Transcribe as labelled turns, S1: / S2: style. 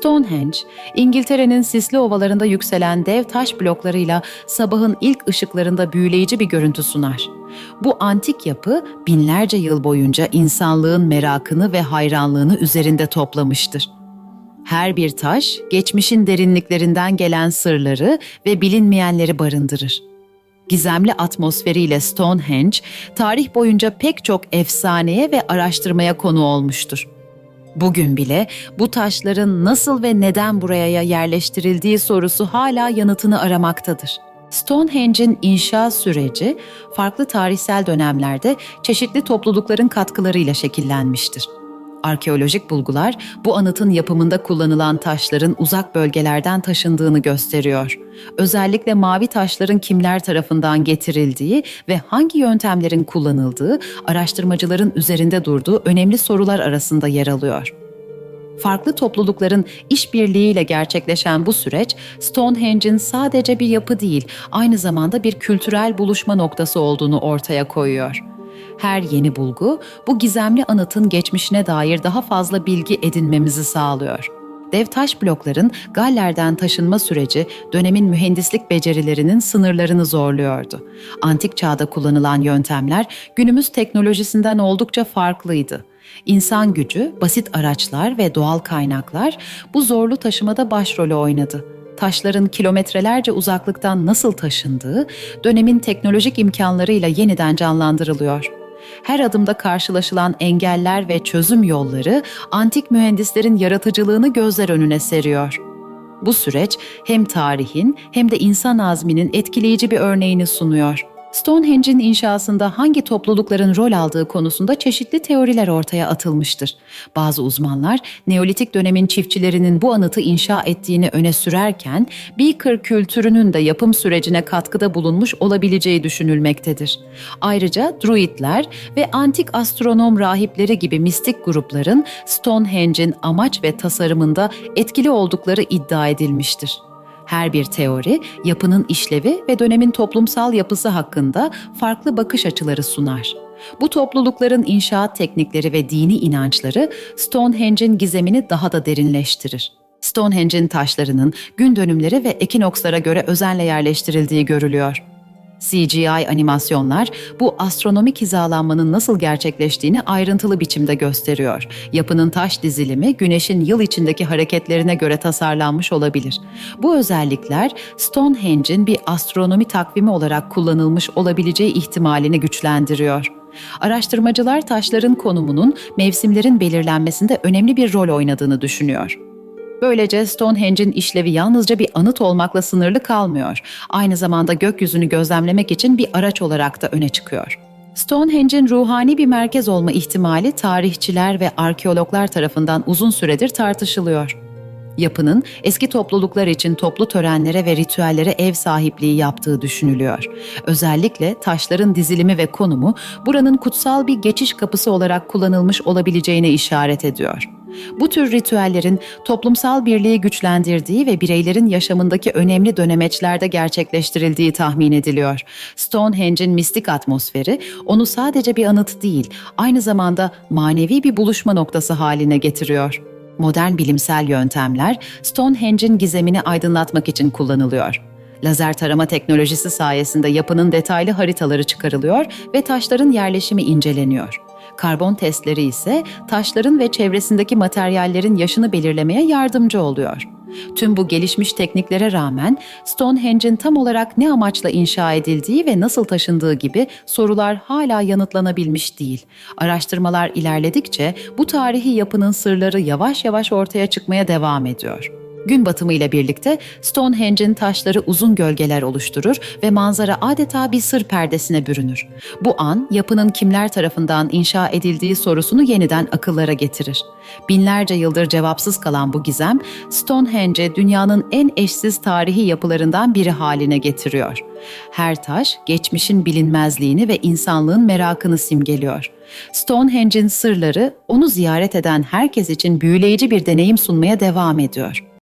S1: Stonehenge, İngiltere'nin sisli ovalarında yükselen dev taş bloklarıyla sabahın ilk ışıklarında büyüleyici bir görüntü sunar. Bu antik yapı binlerce yıl boyunca insanlığın merakını ve hayranlığını üzerinde toplamıştır. Her bir taş, geçmişin derinliklerinden gelen sırları ve bilinmeyenleri barındırır. Gizemli atmosferiyle Stonehenge, tarih boyunca pek çok efsaneye ve araştırmaya konu olmuştur. Bugün bile bu taşların nasıl ve neden buraya yerleştirildiği sorusu hala yanıtını aramaktadır. Stonehenge'in inşa süreci farklı tarihsel dönemlerde çeşitli toplulukların katkılarıyla şekillenmiştir. Arkeolojik bulgular bu anıtın yapımında kullanılan taşların uzak bölgelerden taşındığını gösteriyor. Özellikle mavi taşların kimler tarafından getirildiği ve hangi yöntemlerin kullanıldığı araştırmacıların üzerinde durduğu önemli sorular arasında yer alıyor. Farklı toplulukların işbirliğiyle gerçekleşen bu süreç Stonehenge'in sadece bir yapı değil, aynı zamanda bir kültürel buluşma noktası olduğunu ortaya koyuyor. Her yeni bulgu bu gizemli anıtın geçmişine dair daha fazla bilgi edinmemizi sağlıyor. Dev taş blokların Galler'den taşınma süreci dönemin mühendislik becerilerinin sınırlarını zorluyordu. Antik çağda kullanılan yöntemler günümüz teknolojisinden oldukça farklıydı. İnsan gücü, basit araçlar ve doğal kaynaklar bu zorlu taşımada başrolü oynadı taşların kilometrelerce uzaklıktan nasıl taşındığı dönemin teknolojik imkanlarıyla yeniden canlandırılıyor. Her adımda karşılaşılan engeller ve çözüm yolları antik mühendislerin yaratıcılığını gözler önüne seriyor. Bu süreç hem tarihin hem de insan azminin etkileyici bir örneğini sunuyor. Stonehenge'in inşasında hangi toplulukların rol aldığı konusunda çeşitli teoriler ortaya atılmıştır. Bazı uzmanlar Neolitik dönemin çiftçilerinin bu anıtı inşa ettiğini öne sürerken Beaker kültürünün de yapım sürecine katkıda bulunmuş olabileceği düşünülmektedir. Ayrıca Druidler ve antik astronom rahipleri gibi mistik grupların Stonehenge'in amaç ve tasarımında etkili oldukları iddia edilmiştir. Her bir teori, yapının işlevi ve dönemin toplumsal yapısı hakkında farklı bakış açıları sunar. Bu toplulukların inşaat teknikleri ve dini inançları Stonehenge'in gizemini daha da derinleştirir. Stonehenge'in taşlarının gün dönümleri ve ekinokslara göre özenle yerleştirildiği görülüyor. CGI animasyonlar bu astronomik hizalanmanın nasıl gerçekleştiğini ayrıntılı biçimde gösteriyor. Yapının taş dizilimi güneşin yıl içindeki hareketlerine göre tasarlanmış olabilir. Bu özellikler Stonehenge'in bir astronomi takvimi olarak kullanılmış olabileceği ihtimalini güçlendiriyor. Araştırmacılar taşların konumunun mevsimlerin belirlenmesinde önemli bir rol oynadığını düşünüyor. Böylece Stonehenge'in işlevi yalnızca bir anıt olmakla sınırlı kalmıyor. Aynı zamanda gökyüzünü gözlemlemek için bir araç olarak da öne çıkıyor. Stonehenge'in ruhani bir merkez olma ihtimali tarihçiler ve arkeologlar tarafından uzun süredir tartışılıyor. Yapının eski topluluklar için toplu törenlere ve ritüellere ev sahipliği yaptığı düşünülüyor. Özellikle taşların dizilimi ve konumu buranın kutsal bir geçiş kapısı olarak kullanılmış olabileceğine işaret ediyor. Bu tür ritüellerin toplumsal birliği güçlendirdiği ve bireylerin yaşamındaki önemli dönemeçlerde gerçekleştirildiği tahmin ediliyor. Stonehenge'in mistik atmosferi onu sadece bir anıt değil, aynı zamanda manevi bir buluşma noktası haline getiriyor. Modern bilimsel yöntemler Stonehenge'in gizemini aydınlatmak için kullanılıyor. Lazer tarama teknolojisi sayesinde yapının detaylı haritaları çıkarılıyor ve taşların yerleşimi inceleniyor. Karbon testleri ise taşların ve çevresindeki materyallerin yaşını belirlemeye yardımcı oluyor. Tüm bu gelişmiş tekniklere rağmen Stonehenge'in tam olarak ne amaçla inşa edildiği ve nasıl taşındığı gibi sorular hala yanıtlanabilmiş değil. Araştırmalar ilerledikçe bu tarihi yapının sırları yavaş yavaş ortaya çıkmaya devam ediyor. Gün batımı ile birlikte Stonehenge'in taşları uzun gölgeler oluşturur ve manzara adeta bir sır perdesine bürünür. Bu an yapının kimler tarafından inşa edildiği sorusunu yeniden akıllara getirir. Binlerce yıldır cevapsız kalan bu gizem, Stonehenge dünyanın en eşsiz tarihi yapılarından biri haline getiriyor. Her taş geçmişin bilinmezliğini ve insanlığın merakını simgeliyor. Stonehenge'in sırları onu ziyaret eden herkes için büyüleyici bir deneyim sunmaya devam ediyor.